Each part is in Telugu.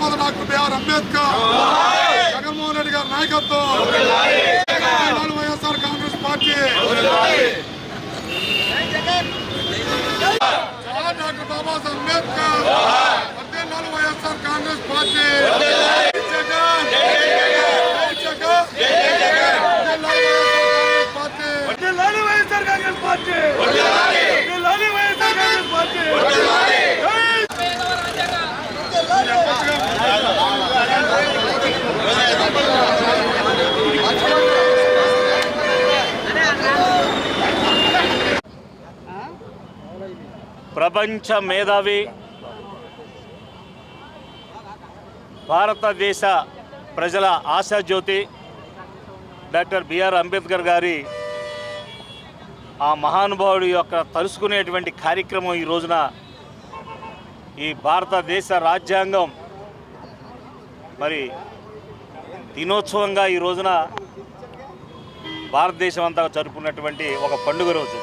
రాజ్యాంగ doctor B R Ambedkar. Jaganmohan Reddy గారి నాయకత్వం. YSR Congress party. Jawahar doctor Babasaheb Ambedkar. వర్ధిల్లాలి YSR Congress party. Jagan party లాలి వైఎస్ఆర్ కాంగ్రెస్ పార్టీ ప్రపంచ మేధావి భారతదేశ ప్రజల ఆశాజ్యోతి డాక్టర్ బిఆర్ అంబేద్కర్ గారి ఆ మహానుభావుడి యొక్క తలుసుకునేటువంటి కార్యక్రమం ఈ రోజున ఈ భారతదేశ రాజ్యాంగం మరి దినోత్సవంగా ఈ రోజున భారతదేశం అంతా జరుపుకున్నటువంటి ఒక పండుగ రోజు.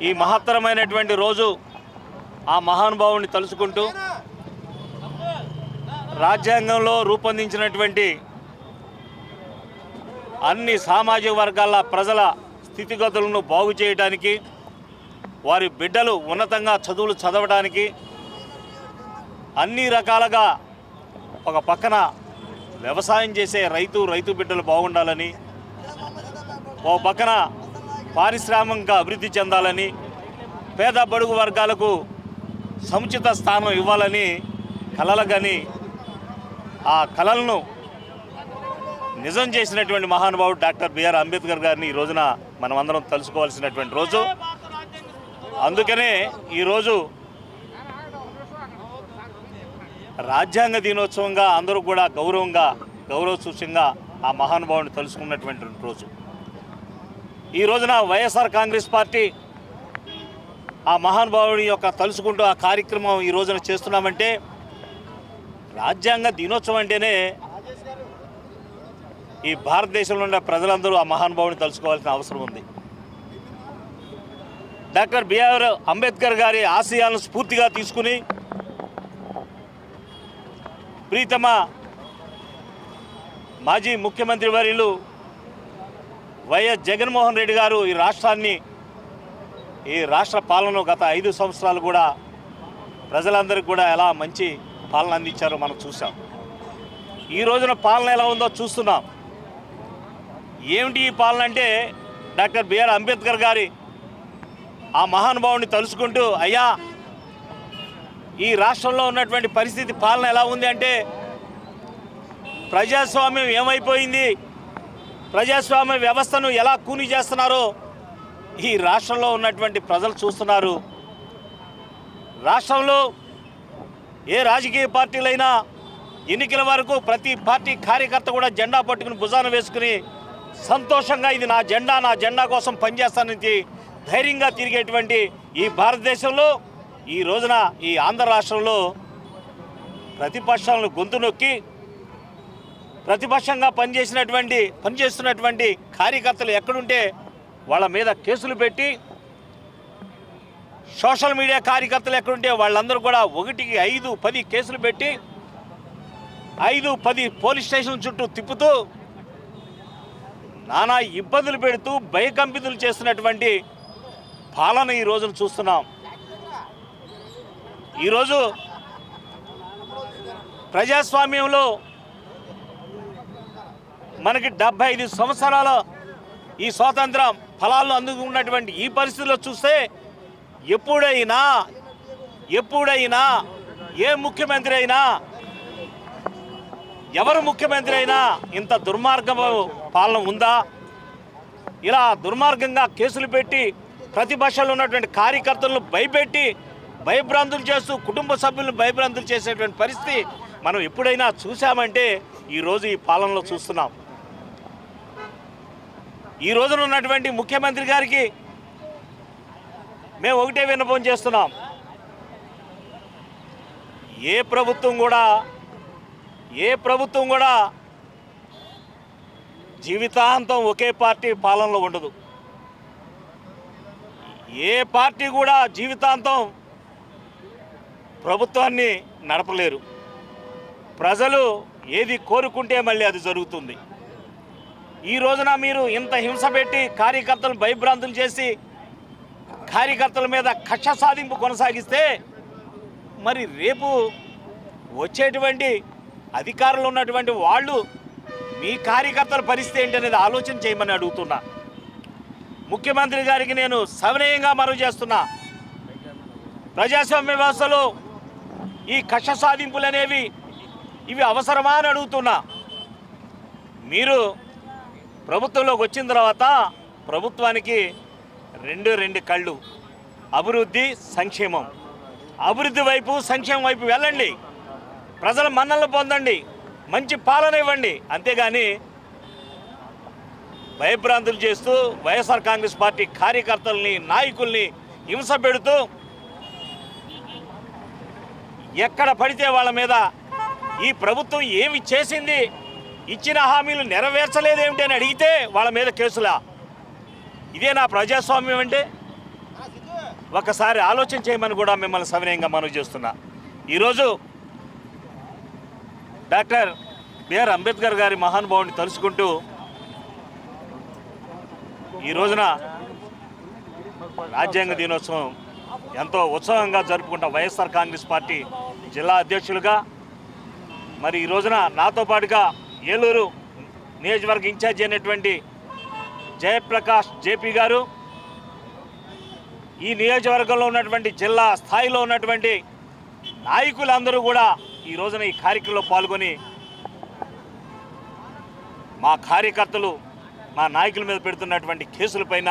ఈ మహత్తరమైనటువంటి రోజు ఆ మహానుభావుని తలుచుకుంటూ రాజ్యాంగంలో రూపొందించినటువంటి అన్ని సామాజిక వర్గాల ప్రజల స్థితిగతులను బాగు చేయడానికి వారి బిడ్డలు ఉన్నతంగా చదువులు చదవడానికి అన్ని రకాలుగా ఒక పక్కన వ్యవసాయం చేసే రైతు రైతు బిడ్డలు బాగుండాలని ఓ పక్కన పారిశ్రామిక అభివృద్ధి చెందాలని పేద బడుగు వర్గాలకు సముచిత స్థానం ఇవ్వాలని కలలుగని ఆ కలలను నిజం చేసినటువంటి మహానుభావుడు డాక్టర్ బిఆర్ అంబేద్కర్ గారిని ఈ రోజున మనమందరం తలుసుకోవాల్సినటువంటి రోజు. అందుకనే ఈరోజు రాజ్యాంగ దినోత్సవంగా అందరూ కూడా గౌరవంగా గౌరవ సూచ్యంగా ఆ మహానుభావుని తలుసుకున్నటువంటి రోజు. ఈ రోజున వైఎస్ఆర్ కాంగ్రెస్ పార్టీ ఆ మహానుభావుడి యొక్క తలుసుకుంటూ ఆ కార్యక్రమం ఈ రోజున చేస్తున్నామంటే రాజ్యాంగ దినోత్సవం అంటేనే ఈ భారతదేశంలో ఉన్న ప్రజలందరూ ఆ మహానుభావుని తలుసుకోవాల్సిన అవసరం ఉంది. డాక్టర్ బిఆర్ అంబేద్కర్ గారి ఆశయాలను స్ఫూర్తిగా తీసుకుని ప్రీతమ మాజీ ముఖ్యమంత్రి వర్యులు వైఎస్ జగన్మోహన్ రెడ్డి గారు ఈ రాష్ట్రాన్ని ఈ రాష్ట్ర పాలన గత ఐదు సంవత్సరాలు కూడా ప్రజలందరికీ కూడా ఎలా మంచి పాలన అందించారో మనం చూసాం ఈ రోజున పాలన ఎలా ఉందో చూస్తున్నాం. ఏమిటి ఈ పాలన అంటే డాక్టర్ బిఆర్ అంబేద్కర్ గారి ఆ మహానుభావుని తలుచుకుంటూ అయ్యా ఈ రాష్ట్రంలో ఉన్నటువంటి పరిస్థితి పాలన ఎలా ఉంది అంటే ప్రజాస్వామ్యం ఏమైపోయింది? ప్రజాస్వామ్య వ్యవస్థను ఎలా కూని చేస్తున్నారో ఈ రాష్ట్రంలో ఉన్నటువంటి ప్రజలు చూస్తున్నారు. రాష్ట్రంలో ఏ రాజకీయ పార్టీలైనా ఎన్నికల వరకు ప్రతి పార్టీ కార్యకర్త కూడా జెండా పట్టుకుని భుజాన వేసుకుని సంతోషంగా ఇది నా జెండా నా జెండా కోసం పనిచేస్తానని ధైర్యంగా తిరిగేటువంటి ఈ భారతదేశంలో ఈ రోజున ఈ ఆంధ్ర రాష్ట్రంలో ప్రతిపక్షాలను గొంతు నొక్కి ప్రతిపక్షంగా పనిచేసినటువంటి పనిచేస్తున్నటువంటి కార్యకర్తలు ఎక్కడుంటే వాళ్ళ మీద కేసులు పెట్టి సోషల్ మీడియా కార్యకర్తలు ఎక్కడుంటే వాళ్ళందరూ కూడా ఒకటికి ఐదు పది కేసులు పెట్టి ఐదు పది పోలీస్ స్టేషన్ చుట్టూ తిప్పుతూ నానా ఇబ్బందులు పెడుతూ భయకంపితులు చేస్తున్నటువంటి పాలన ఈ రోజున చూస్తున్నాం. ఈరోజు ప్రజాస్వామ్యంలో మనకి డెబ్బై ఐదు సంవత్సరాల ఈ స్వాతంత్రం ఫలాలను అందుకున్నటువంటి ఈ పరిస్థితుల్లో చూస్తే ఎప్పుడైనా ఎప్పుడైనా ఏ ముఖ్యమంత్రి అయినా ఎవరు ముఖ్యమంత్రి అయినా ఇంత దుర్మార్గ పాలన ఉందా? ఇలా దుర్మార్గంగా కేసులు పెట్టి ప్రతిపక్షంలో ఉన్నటువంటి కార్యకర్తలను భయపెట్టి భయభ్రాంతులు చేస్తూ కుటుంబ సభ్యులను భయభ్రాంతులు చేసేటువంటి పరిస్థితి మనం ఎప్పుడైనా చూసామంటే ఈరోజు ఈ పాలనలో చూస్తున్నాం. ఈ రోజున ఉన్నటువంటి ముఖ్యమంత్రి గారికి మేము ఒకటే విన్నపం చేస్తున్నాం. ఏ ప్రభుత్వం కూడా ఏ ప్రభుత్వం కూడా జీవితాంతం ఒకే పార్టీ పాలనలో ఉండదు. ఏ పార్టీ కూడా జీవితాంతం ప్రభుత్వాన్ని నడపలేరు. ప్రజలు ఏది కోరుకుంటే మళ్ళీ అది జరుగుతుంది. ఈ రోజున మీరు ఇంత హింస పెట్టి కార్యకర్తలు భయభ్రాంతులు చేసి కార్యకర్తల మీద కక్ష సాధింపు కొనసాగిస్తే మరి రేపు వచ్చేటువంటి అధికారులు ఉన్నటువంటి వాళ్ళు మీ కార్యకర్తల పరిస్థితి ఏంటి అనేది ఆలోచన చేయమని అడుగుతున్నా. ముఖ్యమంత్రి గారికి నేను సవినయంగా మనవి చేస్తున్నా. ప్రజాస్వామ్య వ్యవస్థలో ఈ కక్ష సాధింపులు అనేవి ఇవి అవసరమా అని అడుగుతున్నా. మీరు ప్రభుత్వంలోకి వచ్చిన తర్వాత ప్రభుత్వానికి రెండు రెండు కళ్ళు. అభివృద్ధి సంక్షేమం. అభివృద్ధి వైపు సంక్షేమం వైపు వెళ్ళండి. ప్రజల మన్నలను పొందండి. మంచి పాలన ఇవ్వండి. అంతేగాని భయభ్రాంతులు చేస్తూ వైఎస్ఆర్ కాంగ్రెస్ పార్టీ కార్యకర్తల్ని నాయకుల్ని హింస పెడుతూ ఎక్కడ పడితే వాళ్ళ మీద ఈ ప్రభుత్వం ఏమి చేసింది? ఇచ్చిన హామీలు నెరవేర్చలేదేమిటి అని అడిగితే వాళ్ళ మీద కేసులా? ఇదే నా ప్రజాస్వామ్యం అంటే? ఒకసారి ఆలోచన చేయమని కూడా మిమ్మల్ని సవినయంగా మనవి చేస్తున్నా. ఈరోజు డాక్టర్ బిఆర్ అంబేద్కర్ గారి మహానుభావుని తలుచుకుంటూ ఈ రోజున రాజ్యాంగ దినోత్సవం ఎంతో ఉత్సవంగా జరుపుకుంటా వైఎస్ఆర్ కాంగ్రెస్ పార్టీ జిల్లా అధ్యక్షులుగా మరి ఈ రోజున నాతో పాటుగా ఏలూరు నియోజకవర్గ ఇన్ఛార్జి అయినటువంటి జయప్రకాష్ జేపీ గారు ఈ నియోజకవర్గంలో ఉన్నటువంటి జిల్లా స్థాయిలో ఉన్నటువంటి నాయకులందరూ కూడా ఈ రోజున ఈ కార్యక్రమంలో పాల్గొని మా కార్యకర్తలు మా నాయకుల మీద పెడుతున్నటువంటి కేసులపైన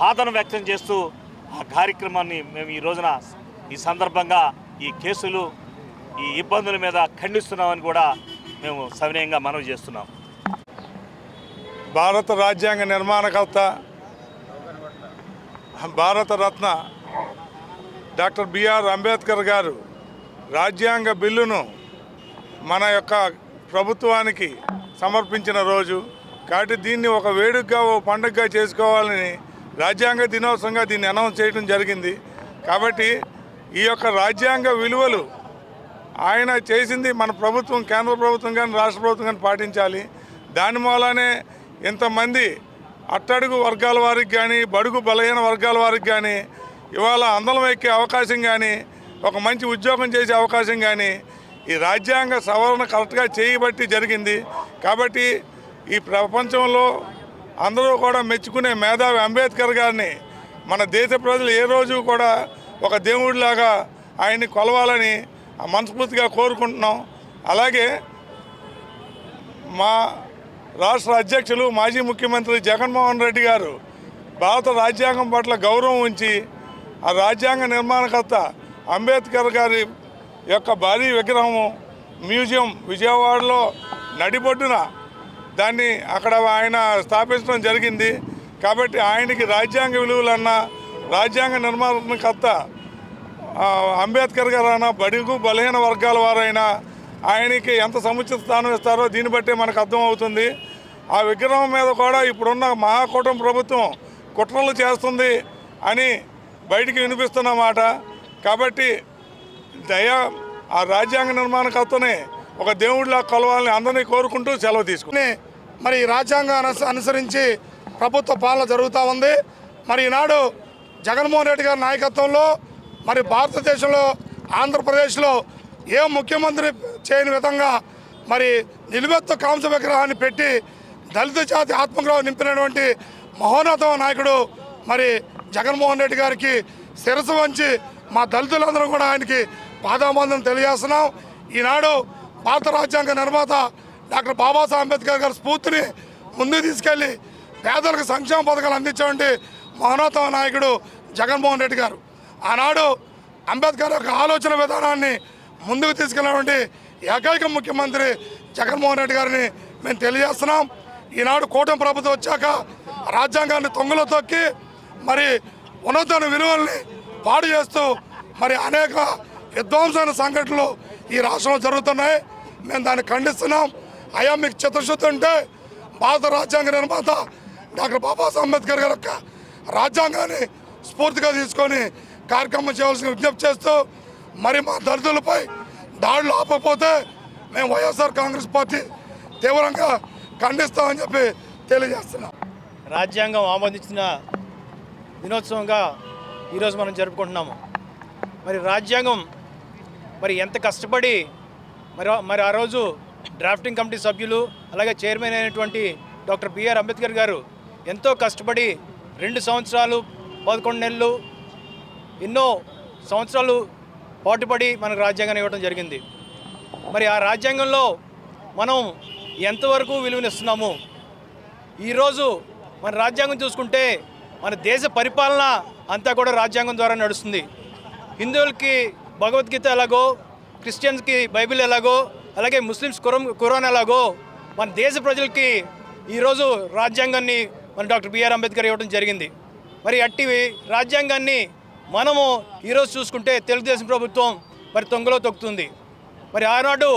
బాధను వ్యక్తం చేస్తూ ఆ కార్యక్రమాన్ని మేము ఈ రోజున ఈ సందర్భంగా ఈ కేసులు ఈ ఇబ్బందుల మీద ఖండిస్తున్నామని కూడా మేము సవినయంగా మనవి చేస్తున్నాం. భారత రాజ్యాంగ నిర్మాణకర్త భారత రత్న డాక్టర్ బిఆర్ అంబేద్కర్ గారు రాజ్యాంగ బిల్లును మన యొక్క ప్రభుత్వానికి సమర్పించిన రోజు కాబట్టి దీన్ని ఒక వేడుకగా ఓ పండుగగా చేసుకోవాలని రాజ్యాంగ దినోత్సవంగా దీన్ని అనౌన్స్ చేయడం జరిగింది. కాబట్టి ఈ యొక్క రాజ్యాంగ విలువలు ఆయన చేసింది మన ప్రభుత్వం కేంద్ర ప్రభుత్వం కానీ రాష్ట్ర ప్రభుత్వం కానీ పాటించాలి. దాని మూలానే ఇంతమంది అట్టడుగు వర్గాల వారికి కానీ బడుగు బలహీన వర్గాల వారికి కానీ ఇవాళ అందలం ఎక్కే అవకాశం కానీ ఒక మంచి ఉద్యోగం చేసే అవకాశం కానీ ఈ రాజ్యాంగ సవరణ కరెక్ట్గా చేయబట్టి జరిగింది. కాబట్టి ఈ ప్రపంచంలో అందరూ కూడా మెచ్చుకునే మేధావి అంబేద్కర్ గారిని మన దేశ ప్రజలు ఏ రోజు కూడా ఒక దేవుడిలాగా ఆయన్ని కొలవాలని మనస్ఫూర్తిగా కోరుకుంటున్నాం. అలాగే మా రాష్ట్ర అధ్యక్షులు మాజీ ముఖ్యమంత్రి జగన్మోహన్ రెడ్డి గారు భారత రాజ్యాంగం పట్ల గౌరవం ఉంచి ఆ రాజ్యాంగ నిర్మాణకర్త అంబేద్కర్ గారి యొక్క భారీ విగ్రహము మ్యూజియం విజయవాడలో నడిబొడ్డున దాన్ని అక్కడ ఆయన స్థాపించడం జరిగింది. కాబట్టి ఆయనకి రాజ్యాంగ విలువలన్నా రాజ్యాంగ నిర్మాణకర్త అంబేద్కర్ గారు అయినా బడుగు బలహీన వర్గాల వారైనా ఆయనకి ఎంత సముచిత స్థానం ఇస్తారో దీన్ని బట్టే మనకు అర్థమవుతుంది ఆ విగ్రహం మీద కూడా ఇప్పుడున్న మహాకూటమి ప్రభుత్వం కుట్రలు చేస్తుంది అని బయటికి వినిపిస్తున్నమాట కాబట్టి దయా ఆ రాజ్యాంగ నిర్మాణకర్తని ఒక దేవుడిలా కొలవాలని అందరినీ కోరుకుంటూ సెలవు తీసుకుని మరి రాజ్యాంగం అనుసరించి ప్రభుత్వ పాలన జరుగుతూ ఉంది. మరి ఈనాడు జగన్మోహన్ రెడ్డి గారి నాయకత్వంలో మరి భారతదేశంలో ఆంధ్రప్రదేశ్లో ఏ ముఖ్యమంత్రి చేయని విధంగా మరి నిలువెత్తు కాంస విగ్రహాన్ని పెట్టి దళిత జాతి ఆత్మగౌరవం నింపినటువంటి మహోన్నత నాయకుడు మరి జగన్మోహన్ రెడ్డి గారికి శిరసు వంచి మా దళితులందరం కూడా ఆయనకి పాదాబంధం తెలియజేస్తున్నాం. ఈనాడు భారత రాజ్యాంగ నిర్మాత డాక్టర్ బాబాసాహెబ్ అంబేద్కర్ గారి స్ఫూర్తిని ముందుకు తీసుకెళ్ళి పేదలకు సంక్షేమ పథకాలు అందించేటువంటి మహోన్నత నాయకుడు జగన్మోహన్ రెడ్డి గారు. ఆనాడు అంబేద్కర్ యొక్క ఆలోచన విధానాన్ని ముందుకు తీసుకెళ్ళినటువంటి ఏకైక ముఖ్యమంత్రి జగన్మోహన్ రెడ్డి గారిని మేము తెలియజేస్తున్నాం. ఈనాడు కూటమి ప్రభుత్వం వచ్చాక రాజ్యాంగాన్ని తొంగలో తొక్కి మరి ఉన్నతన విలువల్ని పాడు చేస్తూ మరి అనేక విధ్వంసమైన సంఘటనలు ఈ రాష్ట్రంలో జరుగుతున్నాయి. మేము దాన్ని ఖండిస్తున్నాం. అయా మీకు చిత్తశుద్ధి ఉంటే భారత రాజ్యాంగ నిర్మాత డాక్టర్ బాబాసాహెబ్ అంబేద్కర్ గారి యొక్క రాజ్యాంగాన్ని స్ఫూర్తిగా తీసుకొని కార్యక్రమం చేయవలసిన విజ్ఞప్తి చేస్తూ మరి మా దళితులపై దాడులు ఆపకపోతే మేము వైఎస్ఆర్ కాంగ్రెస్ పార్టీ తీవ్రంగా ఖండిస్తామని చెప్పి తెలియజేస్తున్నాం. రాజ్యాంగం ఆమోదించిన దినోత్సవంగా ఈరోజు మనం జరుపుకుంటున్నాము. మరి రాజ్యాంగం మరి ఎంత కష్టపడి మరి మరి ఆ రోజు డ్రాఫ్టింగ్ కమిటీ సభ్యులు అలాగే చైర్మన్ అయినటువంటి డాక్టర్ బిఆర్ అంబేద్కర్ గారు ఎంతో కష్టపడి రెండు సంవత్సరాలు పదకొండు నెలలు ఎన్నో సంవత్సరాలు పాటుపడి మనకు రాజ్యాంగాన్ని ఇవ్వడం జరిగింది. మరి ఆ రాజ్యాంగంలో మనం ఎంతవరకు విలువనిస్తున్నాము? ఈరోజు మన రాజ్యాంగం చూసుకుంటే మన దేశ పరిపాలన అంతా కూడా రాజ్యాంగం ద్వారా నడుస్తుంది. హిందువులకి భగవద్గీత ఎలాగో క్రిస్టియన్స్కి బైబిల్ ఎలాగో అలాగే ముస్లిమ్స్ కురం కురాన్ ఎలాగో మన దేశ ప్రజలకి ఈరోజు రాజ్యాంగాన్ని మన డాక్టర్ బిఆర్ అంబేద్కర్ ఇవ్వడం జరిగింది. మరి అట్టి రాజ్యాంగాన్ని మనము ఈరోజు చూసుకుంటే తెలుగుదేశం ప్రభుత్వం మరి తొంగలో తొక్కుతుంది. మరి ఆనాడు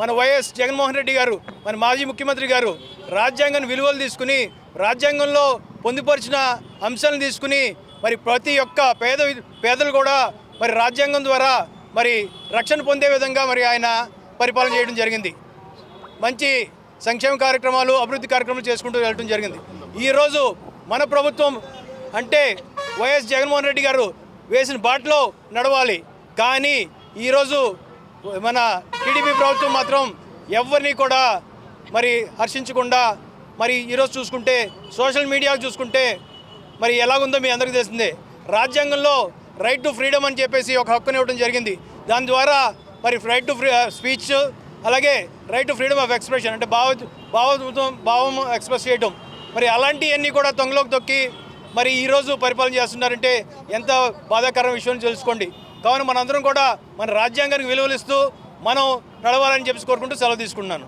మన వైఎస్ జగన్మోహన్ రెడ్డి గారు మన మాజీ ముఖ్యమంత్రి గారు రాజ్యాంగాన్ని విలువలు తీసుకుని రాజ్యాంగంలో పొందుపరిచిన అంశాలను తీసుకుని మరి ప్రతి ఒక్క పేద పేదలు కూడా మరి రాజ్యాంగం ద్వారా మరి రక్షణ పొందే విధంగా మరి ఆయన పరిపాలన చేయడం జరిగింది. మంచి సంక్షేమ కార్యక్రమాలు అభివృద్ధి కార్యక్రమాలు చేసుకుంటూ వెళ్ళడం జరిగింది. ఈరోజు మన ప్రభుత్వం అంటే వైఎస్ జగన్మోహన్ రెడ్డి గారు వేసిన బాటలో నడవాలి. కానీ ఈరోజు మన టీడీపీ ప్రభుత్వం మాత్రం ఎవరిని కూడా మరి హర్షించకుండా మరి ఈరోజు చూసుకుంటే సోషల్ మీడియా చూసుకుంటే మరి ఎలాగుందో మీ అందరికీ తెలిసిందే. రాజ్యాంగంలో రైట్ టు ఫ్రీడమ్ అని చెప్పేసి ఒక హక్కుని ఇవ్వడం జరిగింది. దాని ద్వారా మరి రైట్ టు ఫ్రీ స్పీచ్ అలాగే right to freedom of expression అంటే భావ భావ భావం ఎక్స్ప్రెస్ చేయడం మరి అలాంటివన్నీ కూడా తొంగలోకి తొక్కి మరి ఈరోజు పరిపాలన చేస్తున్నారంటే ఎంత బాధాకరం విషయం తెలుసుకోండి. కావున మనందరం కూడా మన రాజ్యాంగానికి విలువలు ఇస్తూ మనం నడవాలని చెప్పి కోరుకుంటూ సెలవు తీసుకుంటున్నాను.